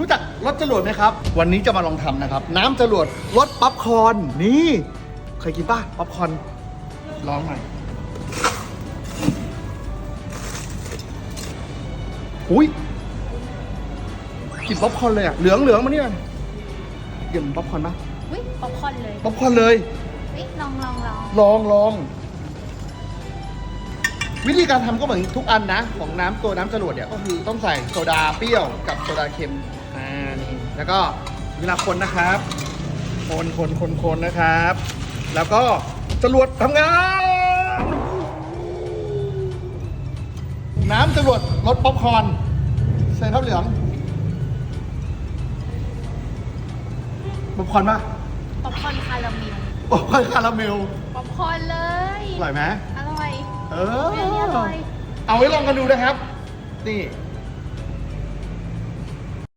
รู้จักรถจรวดไหมครับ วันนี้จะมาลองทำนะครับ น้ำจรวดรสป๊อปคอร์นนี่เคยกินป่ะป๊อปคอร์นลองหน่อยอุ้ยกินป๊อปคอร์นเลยอะเหลืองเหลืองมาเนี่ยเกี่ยวกับป๊อปคอร์นปะวิป๊อปคอร์นเลยป๊อปคอร์นเลยวิลองลองลองลองลองวิธีการทำก็เหมือนทุกอันนะ ของน้ำตัวน้ำจรวดเนี่ยก็คือต้องใส่โซดาเปรี้ยวกับโซดาเค็ม อ่านี่แล้วก็เวลาคนนะครับ คนคนคนคนนะครับ แล้วก็จรวดทำงาน น้ำจรวดรสป๊อปคอร์นใส่ข้าวเหลืองป๊อปคอร์นป่ะป๊อปคอร์นคาราเมลป๊อปคอร์นคาราเมลป๊อปคอร์นเลยอร่อยไหมอร่อย เอเรื่องนี้อร่อย เอาไว้ลองกันดูนะครับ นี่